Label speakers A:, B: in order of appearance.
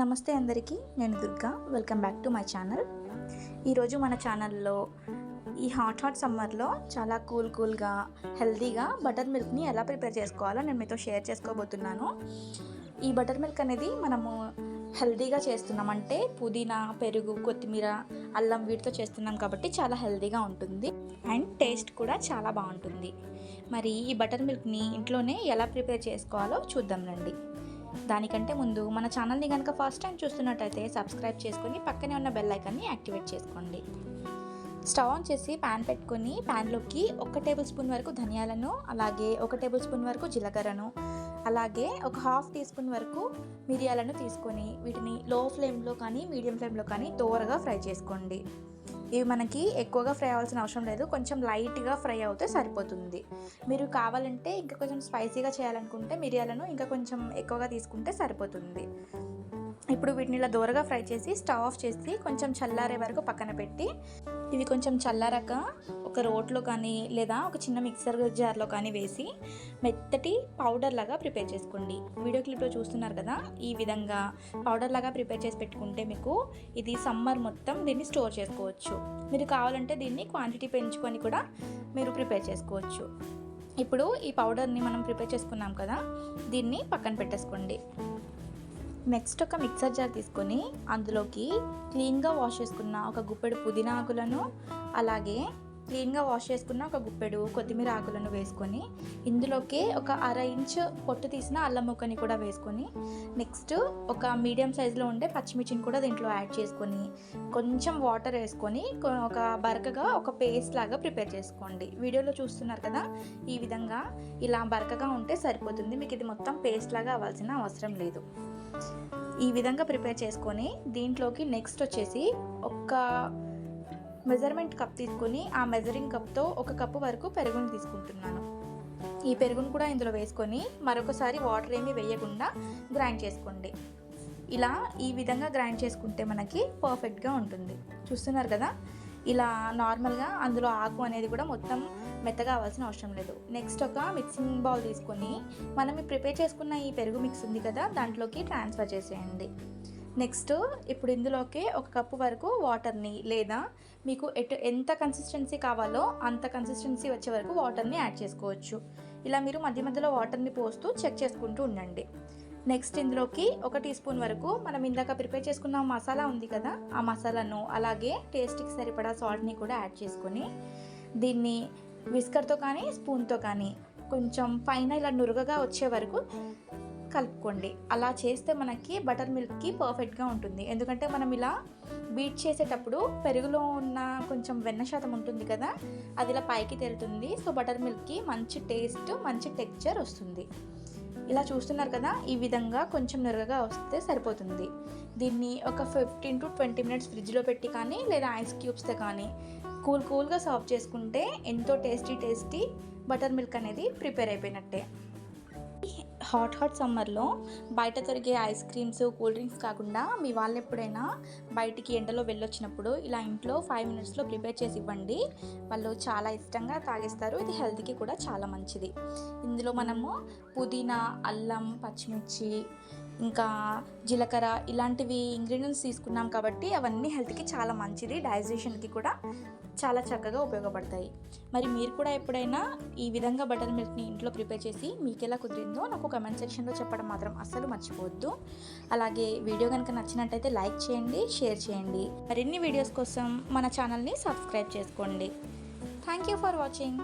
A: నమస్తే అందరికీ నేను Durga welcome back to my channel ఈరోజు మన ఛానల్లో ఈ హాట్ హాట్ సమ్మర్లో చాలా కూల్ కూల్గా హెల్తీగా బటర్ మిల్క్ని ఎలా ప్రిపేర్ చేసుకోవాలో నేను మీతో షేర్ చేసుకోబోతున్నాను ఈ బటర్ మిల్క్ అనేది మనము హెల్తీగా చేస్తున్నామంటే పుదీనా పెరుగు కొత్తిమీర అల్లం వీటితో చేస్తున్నాం కాబట్టి చాలా హెల్తీగా ఉంటుంది అండ్ టేస్ట్ కూడా చాలా బాగుంటుంది మరి ఈ బటర్ మిల్క్ని ఇంట్లోనే ఎలా ప్రిపేర్ చేసుకోవాలో చూద్దాం రండి దానికంటే ముందు మన ఛానల్ని కనుక ఫస్ట్ టైం చూస్తున్నట్టయితే సబ్స్క్రైబ్ చేసుకొని పక్కనే ఉన్న బెల్ ఐకాన్ని యాక్టివేట్ చేసుకోండి స్టవ్ ఆన్ చేసి ప్యాన్ పెట్టుకొని ప్యాన్లోకి ఒక టేబుల్ స్పూన్ వరకు ధనియాలను అలాగే ఒక టేబుల్ స్పూన్ వరకు జీలకర్రను అలాగే ఒక హాఫ్ టీ స్పూన్ వరకు మిరియాలను తీసుకొని వీటిని లో ఫ్లేమ్లో కానీ మీడియం ఫ్లేమ్లో కానీ దోరగా ఫ్రై చేసుకోండి ఇవి మనకి ఎక్కువగా ఫ్రై అవ్వాల్సిన అవసరం లేదు కొంచెం లైట్గా ఫ్రై అవుతే సరిపోతుంది మీరు కావాలంటే ఇంకా కొంచెం స్పైసీగా చేయాలనుకుంటే మిరియాలను ఇంకా కొంచెం ఎక్కువగా తీసుకుంటే సరిపోతుంది ఇప్పుడు వీటిని ఇలా దూరగా ఫ్రై చేసి స్టవ్ ఆఫ్ చేసి కొంచెం చల్లారే వరకు పక్కన పెట్టి ఇవి కొంచెం చల్లారాక ఒక రోట్లో కానీ లేదా ఒక చిన్న మిక్సర్ జార్లో కానీ వేసి మెత్తటి పౌడర్ లాగా ప్రిపేర్ చేసుకోండి వీడియో క్లిప్లో చూస్తున్నారు కదా ఈ విధంగా పౌడర్ లాగా ప్రిపేర్ చేసి పెట్టుకుంటే మీకు ఇది సమ్మర్ మొత్తం దీన్ని స్టోర్ చేసుకోవచ్చు మీరు కావాలంటే దీన్ని క్వాంటిటీ పెంచుకొని కూడా మీరు ప్రిపేర్ చేసుకోవచ్చు ఇప్పుడు ఈ పౌడర్ని మనం ప్రిపేర్ చేసుకున్నాం కదా దీన్ని పక్కన పెట్టేసుకోండి నెక్స్ట్ ఒక మిక్సర్ జార్ తీసుకొని అందులోకి క్లీన్గా వాష్ చేసుకున్న ఒక గుప్పెడు పుదీనా ఆకులను అలాగే క్లీన్గా వాష్ చేసుకున్న ఒక గుప్పెడు కొత్తిమీర ఆకులను వేసుకొని ఇందులోకి ఒక అర ఇంచ్ పొట్టు తీసిన అల్లం ముక్కని కూడా వేసుకొని నెక్స్ట్ ఒక మీడియం సైజులో ఉండే పచ్చిమిర్చిని కూడా దీంట్లో యాడ్ చేసుకొని కొంచెం వాటర్ వేసుకొని ఒక బరకగా ఒక పేస్ట్ లాగా ప్రిపేర్ చేసుకోండి వీడియోలో చూస్తున్నారు కదా ఈ విధంగా ఇలా బరకగా ఉంటే సరిపోతుంది మీకు ఇది మొత్తం పేస్ట్ లాగా అవ్వాల్సిన అవసరం లేదు ఈ విధంగా ప్రిపేర్ చేసుకొని దీంట్లోకి నెక్స్ట్ వచ్చేసి ఒక మెజర్మెంట్ కప్ తీసుకొని ఆ మెజరింగ్ కప్తో ఒక కప్పు వరకు పెరుగుని తీసుకుంటున్నాను ఈ పెరుగును కూడా ఇందులో వేసుకొని మరొకసారి వాటర్ ఏమి వేయకుండా గ్రైండ్ చేసుకోండి ఇలా ఈ విధంగా గ్రైండ్ చేసుకుంటే మనకి పర్ఫెక్ట్గా ఉంటుంది చూస్తున్నారు కదా ఇలా నార్మల్గా అందులో ఆకు అనేది కూడా మొత్తం మెత్తగా అవ్వాల్సిన అవసరం లేదు నెక్స్ట్ ఒక మిక్సింగ్ బౌల్ తీసుకొని మనం ప్రిపేర్ చేసుకున్న ఈ పెరుగు మిక్స్ ఉంది కదా దాంట్లోకి ట్రాన్స్ఫర్ చేసేయండి నెక్స్ట్ ఇప్పుడు ఇందులోకి ఒక కప్పు వరకు వాటర్ని లేదా మీకు ఎటు ఎంత కన్సిస్టెన్సీ కావాలో అంత కన్సిస్టెన్సీ వచ్చే వరకు వాటర్ని యాడ్ చేసుకోవచ్చు ఇలా మీరు మధ్య మధ్యలో వాటర్ని పోస్తూ చెక్ చేసుకుంటూ ఉండండి నెక్స్ట్ ఇందులోకి ఒక టీ స్పూన్ వరకు మనం ఇందాక ప్రిపేర్ చేసుకున్న మసాలా ఉంది కదా ఆ మసాలాను అలాగే టేస్ట్కి సరిపడా సాల్ట్ని కూడా యాడ్ చేసుకొని దీన్ని విస్కర్తో కానీ స్పూన్తో కానీ కొంచెం పైన ఇలా నురుగగా వచ్చే వరకు కలుపుకోండి అలా చేస్తే మనకి బటర్ మిల్క్కి పర్ఫెక్ట్గా ఉంటుంది ఎందుకంటే మనం ఇలా బీట్ చేసేటప్పుడు పెరుగులో ఉన్న కొంచెం వెన్న శాతం ఉంటుంది కదా అది ఇలా పైకి తెరుతుంది సో బటర్ మిల్క్కి మంచి టేస్ట్ మంచి టెక్చర్ వస్తుంది ఇలా చూస్తున్నారు కదా ఈ విధంగా కొంచెం నురగగా వస్తే సరిపోతుంది దీన్ని ఒక ఫిఫ్టీన్ టు ట్వంటీ మినిట్స్ ఫ్రిడ్జ్లో పెట్టి కానీ లేదా ఐస్ క్యూబ్స్తో కానీ కూల్ కూల్గా సర్వ్ చేసుకుంటే ఎంతో టేస్టీ టేస్టీ బటర్ మిల్క్ అనేది ప్రిపేర్ అయిపోయినట్టే హాట్ హాట్ సమ్మర్లో బయట దొరికే ఐస్ క్రీమ్స్ కూల్ డ్రింక్స్ కాకుండా మీ వాళ్ళు ఎప్పుడైనా బయటికి ఎండలో వెళ్ళొచ్చినప్పుడు ఇలా ఇంట్లో ఫైవ్ మినిట్స్లో ప్రిపేర్ చేసి ఇవ్వండి వాళ్ళు చాలా ఇష్టంగా తాగేస్తారు ఇది హెల్త్కి కూడా చాలా మంచిది ఇందులో మనము పుదీనా అల్లం పచ్చిమిర్చి ఇంకా జీలకర్ర ఇలాంటివి ఇంగ్రీడియంట్స్ తీసుకున్నాం కాబట్టి అవన్నీ హెల్త్కి చాలా మంచిది డైజెషన్కి కూడా చాలా చక్కగా ఉపయోగపడతాయి మరి మీరు కూడా ఎప్పుడైనా ఈ విధంగా బటర్ మిల్క్ని ఇంట్లో ప్రిపేర్ చేసి మీకు ఎలా కుదిరిందో నాకు కమెంట్ సెక్షన్లో చెప్పడం మాత్రం అస్సలు మర్చిపోవద్దు అలాగే వీడియో కనుక నచ్చినట్టయితే లైక్ చేయండి షేర్ చేయండి మరిన్ని వీడియోస్ కోసం మన ఛానల్ని సబ్స్క్రైబ్ చేసుకోండి థ్యాంక్ యూ ఫర్ వాచింగ్